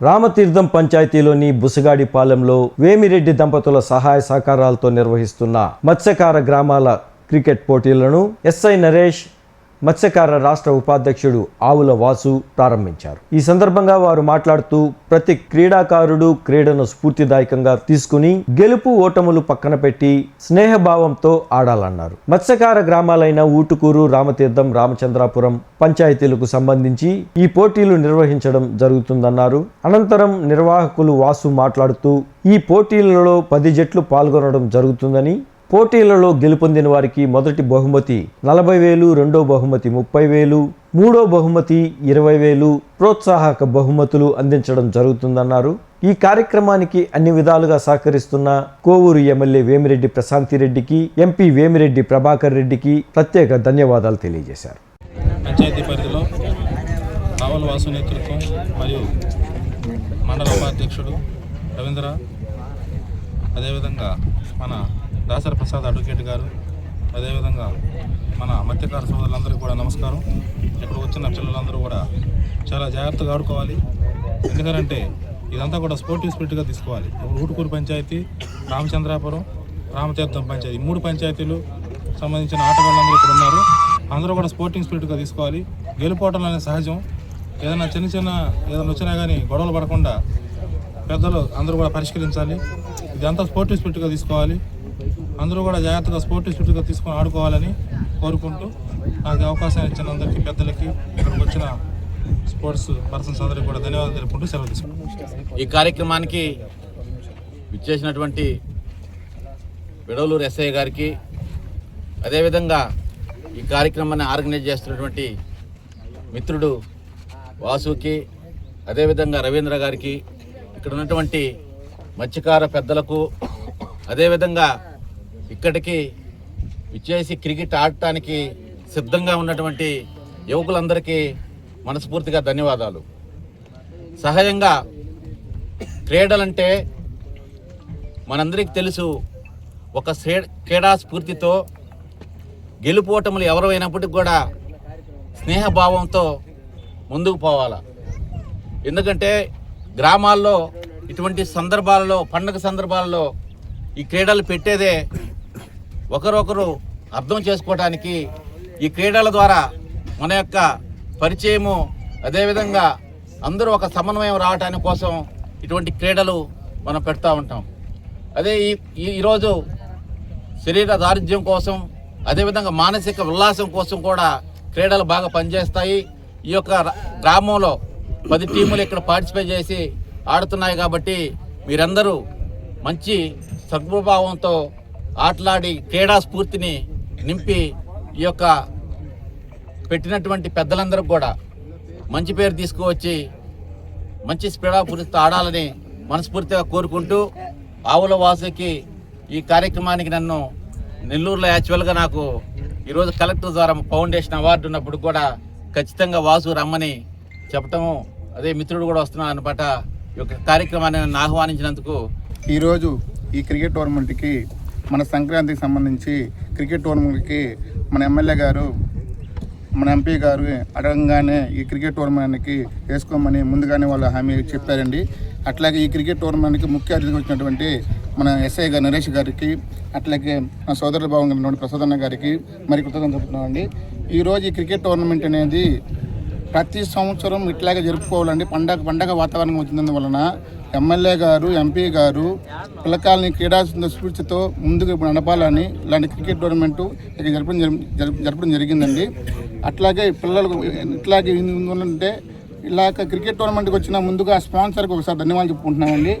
రామతీర్థం పంచాయతీలోని బుసగాడిపాలెంలో వేమిరెడ్డి దంపతుల సహాయ సహకారాలతో నిర్వహిస్తున్న మత్స్యకార గ్రామాల క్రికెట్ పోటీలను ఎస్ఐ నరేష్ మత్స్యకార రాష్ట్ర ఉపాధ్యక్షుడు ఆవుల వాసు ప్రారంభించారు. ఈ సందర్భంగా వారు మాట్లాడుతూ ప్రతి క్రీడాకారుడు క్రీడను స్ఫూర్తిదాయకంగా తీసుకుని గెలుపు ఓటములు పక్కన పెట్టి స్నేహభావంతో ఆడాలన్నారు. మత్స్యకార గ్రామాలైన ఊటుకూరు రామతీర్థం రామచంద్రాపురం పంచాయతీలకు సంబంధించి ఈ పోటీలు నిర్వహించడం జరుగుతుందన్నారు. అనంతరం నిర్వాహకులు వాసు మాట్లాడుతూ ఈ పోటీలలో పది జట్లు పాల్గొనడం జరుగుతుందని పోటీలలో గెలుపొందిన వారికి మొదటి బహుమతి నలభై వేలు రెండో బహుమతి ముప్పై వేలు మూడో బహుమతి ఇరవై వేలు ప్రోత్సాహక బహుమతులు అందించడం జరుగుతుందన్నారు. ఈ కార్యక్రమానికి అన్ని విధాలుగా సహకరిస్తున్న కోవూరు ఎమ్మెల్యే వేమిరెడ్డి ప్రశాంతిరెడ్డికి ఎంపీ వేమిరెడ్డి ప్రభాకర్ రెడ్డికి ప్రత్యేక ధన్యవాదాలు తెలియజేశారు. పంచాయతీ పరిధిలో రావుల వాసు నేతృత్వం మరియు మండల ఉపాధ్యక్షుడు రవీంద్ర అదేవిధంగా మన దాసరి ప్రసాద్ అడ్వకేట్ గారు అదేవిధంగా మన మత్స్యకార సోదరులందరికీ కూడా నమస్కారం. ఇక్కడ వచ్చిన పిల్లలందరూ కూడా చాలా జాగ్రత్తగా ఆడుకోవాలి. ఎందుకంటే ఇదంతా కూడా స్పోర్టివ్ స్పిరిట్గా తీసుకోవాలి. ఇప్పుడు ఊటుకూరు పంచాయతీ రామచంద్రాపురం రామతీర్థం పంచాయతీ ఈ మూడు పంచాయతీలు సంబంధించిన ఆటగాళ్ళందరూ ఇక్కడ ఉన్నారు. అందరూ కూడా స్పోర్టింగ్ స్పిరిట్గా తీసుకోవాలి. గెలుపోవటం అనేది సహజం. ఏదైనా చిన్న చిన్న ఏదైనా వచ్చినా కానీ గొడవలు పడకుండా పెద్దలు అందరూ కూడా పరిష్కరించాలి. ఇదంతా స్పోర్టివ్ స్పిరిట్గా తీసుకోవాలి. అందరూ కూడా జాగ్రత్తగా స్పోర్టివ్ స్పిరిట్గా తీసుకొని ఆడుకోవాలని కోరుకుంటూ నాకు అవకాశం ఇచ్చిన అందరికీ పెద్దలకి ఇక్కడికి వచ్చిన స్పోర్ట్స్ పర్సన్స్ అందరికీ కూడా ధన్యవాదాలు తెలుపుకుంటూ సెలవు తీసుకుంటాం ఈ కార్యక్రమానికి విచ్చేసినటువంటి విడవలూరు ఎస్ఐ గారికి అదేవిధంగా ఈ కార్యక్రమాన్ని ఆర్గనైజ్ చేస్తున్నటువంటి మిత్రుడు వాసుకి అదేవిధంగా రవీంద్ర గారికి ఇక్కడ ఉన్నటువంటి మత్స్యకార పెద్దలకు అదేవిధంగా ఇక్కడికి విచ్చేసి క్రికెట్ ఆడటానికి సిద్ధంగా ఉన్నటువంటి యువకులందరికీ మనస్ఫూర్తిగా ధన్యవాదాలు. సహజంగా క్రీడలంటే మనందరికీ తెలుసు ఒక క్రీడా స్ఫూర్తితో గెలుపోటములు ఎవరైనప్పటికి కూడా స్నేహభావంతో ముందుకు పోవాలా. ఎందుకంటే గ్రామాల్లో ఇటువంటి సందర్భాలలో పండగ సందర్భాలలో ఈ క్రీడలు పెట్టేదే ఒకరొకరు అర్థం చేసుకోవడానికి ఈ క్రీడల ద్వారా మన యొక్క పరిచయము అదేవిధంగా అందరూ ఒక సమన్వయం రావటాని కోసం ఇటువంటి క్రీడలు మనం పెడతా ఉంటాం. అదే ఈ ఈరోజు శరీర దారిద్ర్యం కోసం అదేవిధంగా మానసిక ఉల్లాసం కోసం కూడా క్రీడలు బాగా పనిచేస్తాయి. ఈ యొక్క గ్రామంలో పది టీములు ఇక్కడ పార్టిసిపేట్ చేసి ఆడుతున్నాయి కాబట్టి మీరందరూ మంచి సద్భావంతో ఆటలాడి క్రీడా స్ఫూర్తిని నింపి ఈ యొక్క పెట్టినటువంటి పెద్దలందరూ కూడా మంచి పేరు తీసుకువచ్చి మంచి స్పీడాపూరితో ఆడాలని మనస్ఫూర్తిగా కోరుకుంటూ ఆవుల వాసుకి ఈ కార్యక్రమానికి నన్ను నెల్లూరులో యాక్చువల్గా నాకు ఈరోజు కలెక్టర్ ద్వారా ఫౌండేషన్ అవార్డు ఉన్నప్పుడు కూడా ఖచ్చితంగా వాసు రమ్మని చెప్పటము అదే మిత్రుడు కూడా వస్తున్నా అనమాట యొక్క కార్యక్రమాన్ని నన్ను ఆహ్వానించినందుకు ఈరోజు ఈ క్రికెట్ టోర్నమెంట్కి మన సంక్రాంతికి సంబంధించి క్రికెట్ టోర్నమెంట్కి మన ఎమ్మెల్యే గారు మన ఎంపీ గారు అడగంగానే ఈ క్రికెట్ టోర్నమెంట్కి వేసుకోమని ముందుగానే వాళ్ళు హామీ చెప్పారండి. అట్లాగే ఈ క్రికెట్ టోర్నమెంట్కి ముఖ్య అతిథిగా వచ్చినటువంటి మన ఎస్ఐ గారు నరేష్ గారికి అట్లాగే మన సోదరుల భావం ప్రసాదన్న గారికి మరి కృతజ్ఞత చెప్తున్నామండి. ఈరోజు ఈ క్రికెట్ టోర్నమెంట్ అనేది ప్రతి సంవత్సరం ఇట్లాగే జరుపుకోవాలండి. పండగ పండగ వాతావరణం వచ్చినందు వలన ఎమ్మెల్యే గారు ఎంపీ గారు పిల్లకాయలని క్రీడా స్ఫూర్తితో ముందుకు ఇప్పుడు నడపాలని ఇలాంటి క్రికెట్ టోర్నమెంటు ఇక్కడ జరపడం జరి- జరపడం జరిగిందండి. అట్లాగే పిల్లలకు ఇట్లాగే ఉంటే ఇలాగ క్రికెట్ టోర్నమెంట్కి వచ్చిన ముందుగా స్పాన్సర్కి ఒకసారి ధన్యవాదాలు చెప్పుకుంటున్నామండి.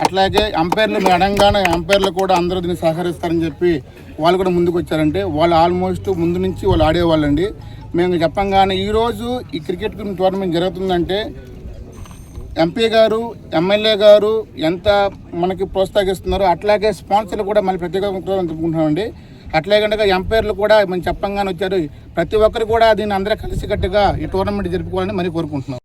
అట్లాగే అంపైర్లు మీ అడంగానే అంపైర్లు కూడా అందరూ దీన్ని సహకరిస్తారని చెప్పి వాళ్ళు కూడా ముందుకు వచ్చారంటే వాళ్ళు ఆల్మోస్ట్ ముందు నుంచి వాళ్ళు ఆడేవాళ్ళండి. మేము చెప్పంగానే ఈరోజు ఈ క్రికెట్ టోర్నమెంట్ జరుగుతుందంటే ఎంపీ గారు ఎమ్మెల్యే గారు ఎంత మనకి ప్రోత్సహిస్తున్నారో అట్లాగే స్పాన్సర్లు కూడా మళ్ళీ ప్రత్యేకంగా చెప్పుకుంటున్నామండి అట్లాగే కనుక ఎంపైర్లు కూడా మనం చెప్పంగానే వచ్చారు. ప్రతి ఒక్కరు కూడా దీన్ని అందరూ కలిసికట్టుగా ఈ టోర్నమెంట్ జరుపుకోవాలని మరి కోరుకుంటున్నాం.